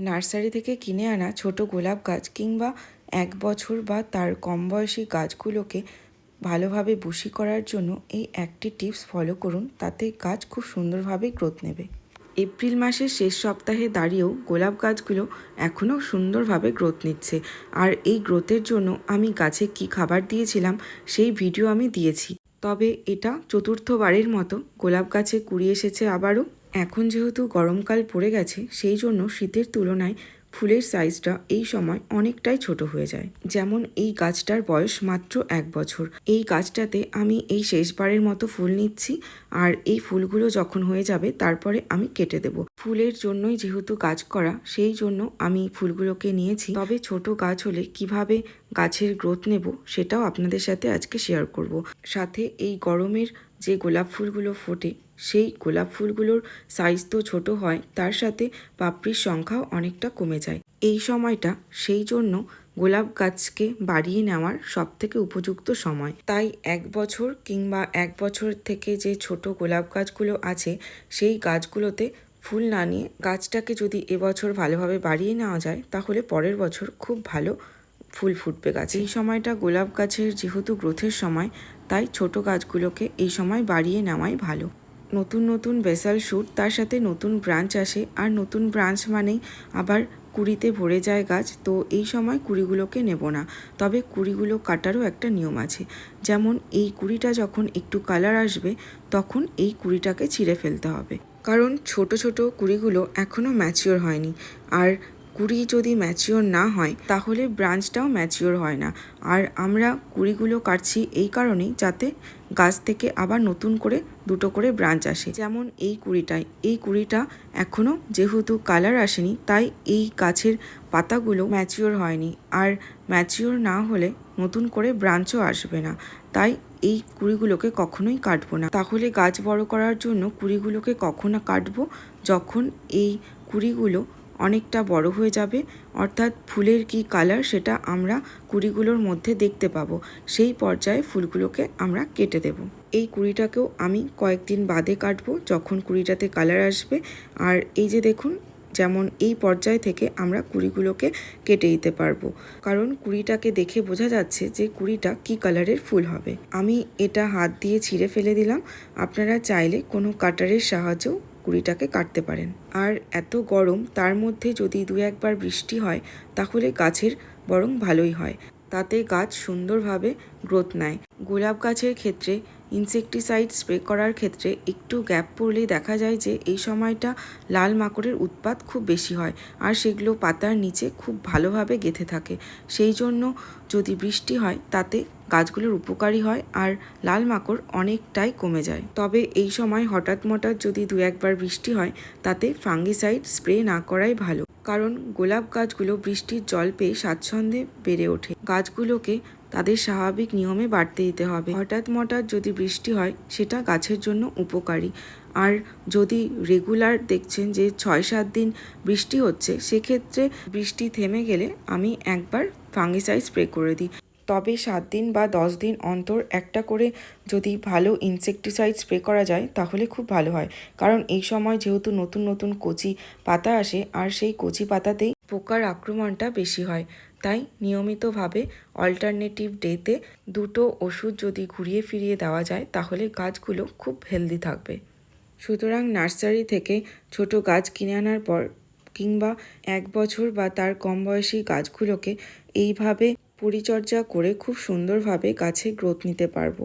Nursery থেকে কিনে আনা ছোট গোলাপ গাছ কিংবা এক বছর বা তার কম বয়সী গাছগুলোকে ভালোভাবে বুশি করার জন্য এই একটি টিপস ফলো করুন। তাতে গাছ খুব সুন্দরভাবে গ্রোথ নেবে। এপ্রিল মাসের শেষ সপ্তাহে দাঁড়িয়েও গোলাপ গাছগুলো এখনও সুন্দরভাবে গ্রোথ নিচ্ছে। আর এই গ্রোথের জন্য আমি গাছে কি খাবার দিয়েছিলাম সেই ভিডিও আমি দিয়েছি। তবে এটা চতুর্থবারের মতো গোলাপ গাছে কুড়িয়ে এসেছে আবারও। এখন যেহেতু গরমকাল পড়ে গেছে, সেই জন্য শীতের তুলনায় ফুলের সাইজটা এই সময় অনেকটাই ছোট হয়ে যায়। যেমন এই গাছটার বয়স মাত্র এক বছর। এই গাছটাতে আমি এই শেষবারের মতো ফুল নিচ্ছি আর এই ফুলগুলো যখন হয়ে যাবে, তারপরে আমি কেটে দেব। ফুলের জন্যই যেহেতু গাছ করা, সেই জন্য আমি ফুলগুলোকে নিয়েছি। তবে ছোট গাছ হলে কীভাবে গাছের গ্রোথ নেব, সেটাও আপনাদের সাথে আজকে শেয়ার করব। সাথে এই গরমের যে গোলাপ ফুলগুলো ফোটে, সেই গোলাপ ফুলগুলোর সাইজ তো ছোট হয়, তার সাথে পাপড়ির সংখ্যাও অনেকটা কমে যায়। এই সময়টা সেই জন্য গোলাপ গাছকে বাড়িয়ে নেওয়ার সবথেকে উপযুক্ত সময়। তাই এক বছর কিংবা এক বছর থেকে যে ছোট গোলাপ গাছগুলো আছে, সেই গাছগুলোতে ফুল না নিয়ে গাছটাকে যদি এবছর ভালোভাবে বাড়িয়ে নেওয়া যায়, তাহলে পরের বছর খুব ভালো ফুল ফুটবে গাছে। এই সময়টা গোলাপ গাছের যেহেতু গ্রোথের সময়, তাই ছোট গাছগুলোকে এই সময় বাড়িয়ে নেওয়াই ভালো। নতুন নতুন বেসাল শ্যুট তার সাথে নতুন ব্রাঞ্চ আসে। আর নতুন ব্রাঞ্চ মানেই আবার কুড়িতে ভরে যায় গাছ, তো এই সময় কুড়িগুলোকে নেব না। তবে কুড়িগুলো কাটারও একটা নিয়ম আছে। যেমন এই কুড়িটা যখন একটু কালার আসবে, তখন এই কুড়িটাকে ছিঁড়ে ফেলতে হবে। কারণ ছোট ছোট কুড়িগুলো এখনও ম্যাচিওর হয়নি। আর কুড়ি যদি ম্যাচিওর না হয়, তাহলে ব্রাঞ্চটাও ম্যাচিওর হয় না। আর আমরা কুড়িগুলো কাটছি এই কারণেই যাতে গাছ থেকে আবার নতুন করে দুটো করে ব্রাঞ্চ আসে। যেমন এই কুড়িটায়। এই কুড়িটা এখনও যেহেতু কালার আসেনি, তাই এই গাছের পাতাগুলো ম্যাচিওর হয়নি। আর ম্যাচিওর না হলে নতুন করে ব্রাঞ্চও আসবে না। তাই এই কুড়িগুলোকে কখনোই কাটবো না। তাহলে গাছ বড় করার জন্য কুড়িগুলোকে কখনো কাটবো? যখন এই কুড়িগুলো অনেকটা বড় হয়ে যাবে। অর্থাৎ ফুলের কি কালার সেটা আমরা কুড়িগুলোর মধ্যে দেখতে পাবো। সেই পর্যায়ে ফুলগুলোকে আমরা কেটে দেব। এই কুড়িটাকেও আমি কয়েকদিন বাদে কাটবো যখন কুড়িটাতে কালার আসবে। আর এই যে দেখুন, যেমন এই পর্যায় থেকে আমরা কুড়িগুলোকে কেটে দিতে পারব। কারণ কুড়িটাকে দেখে বোঝা যাচ্ছে যে কুড়িটা কি কালারের ফুল হবে। আমি এটা হাত দিয়ে ছিঁড়ে ফেলে দিলাম। আপনারা চাইলে কোনো কাটারের সাহায্যেও কুড়িটাকে কাটতে পারেন। আর এত গরম, তার মধ্যে যদি দু একবার বৃষ্টি হয়, তাহলে গাছের বরং ভালোই হয়। তাতে গাছ সুন্দরভাবে গ্রোথ নেয়। গোলাপ গাছের ক্ষেত্রে, ইনসেকটিসাইড স্প্রে করার ক্ষেত্রে একটু গ্যাপ পড়লেই দেখা যায় যে, এই সময়টা লাল মাকড়ের উৎপাত খুব বেশি হয় আর সেগুলো পাতার নিচে খুব ভালোভাবে গেঁথে থাকে। সেই জন্য যদি বৃষ্টি হয়, তাতে গাছগুলোর উপকারী হয় আর লাল মাকড় অনেকটাই কমে যায়। তবে এই সময় হঠাৎ মঠাৎ যদি দু একবার বৃষ্টি হয়, তাতে ফাঙ্গিসাইড স্প্রে না করাই ভালো। কারণ গোলাপ গাছগুলো বৃষ্টির জল পেয়ে স্বাচ্ছন্দ্যে বেড়ে ওঠে। গাছগুলোকে তাদের স্বাভাবিক নিয়মে বাড়তে দিতে হবে। হঠাৎ মঠাৎ যদি বৃষ্টি হয়, সেটা গাছের জন্য উপকারী। আর যদি রেগুলার দেখছেন যে ছয় সাত দিন বৃষ্টি হচ্ছে, সেক্ষেত্রে বৃষ্টি থেমে গেলে আমি একবার ফাঙ্গিসাইড স্প্রে করে দিই। তবে সাত দিন বা দশ দিন অন্তর একটা করে যদি ভালো ইনসেকটিসাইড স্প্রে করা যায়, তাহলে খুব ভালো হয়। কারণ এই সময় যেহেতু নতুন নতুন কচি পাতা আসে, আর সেই কচি পাতাতেই পোকার আক্রমণটা বেশি হয়। তাই নিয়মিতভাবে অল্টারনেটিভ ডেতে দুটো ওষুধ যদি ঘুরিয়ে ফিরিয়ে দেওয়া যায়, তাহলে গাছগুলো খুব হেলদি থাকবে। সুতরাং নার্সারি থেকে ছোট গাছ কিনে আনার পর কিংবা এক বছর বা তার কম বয়সী গাছগুলোকে এইভাবে পরিচর্যা করে খুব সুন্দরভাবে গাছে গ্রোথ নিতে পারব।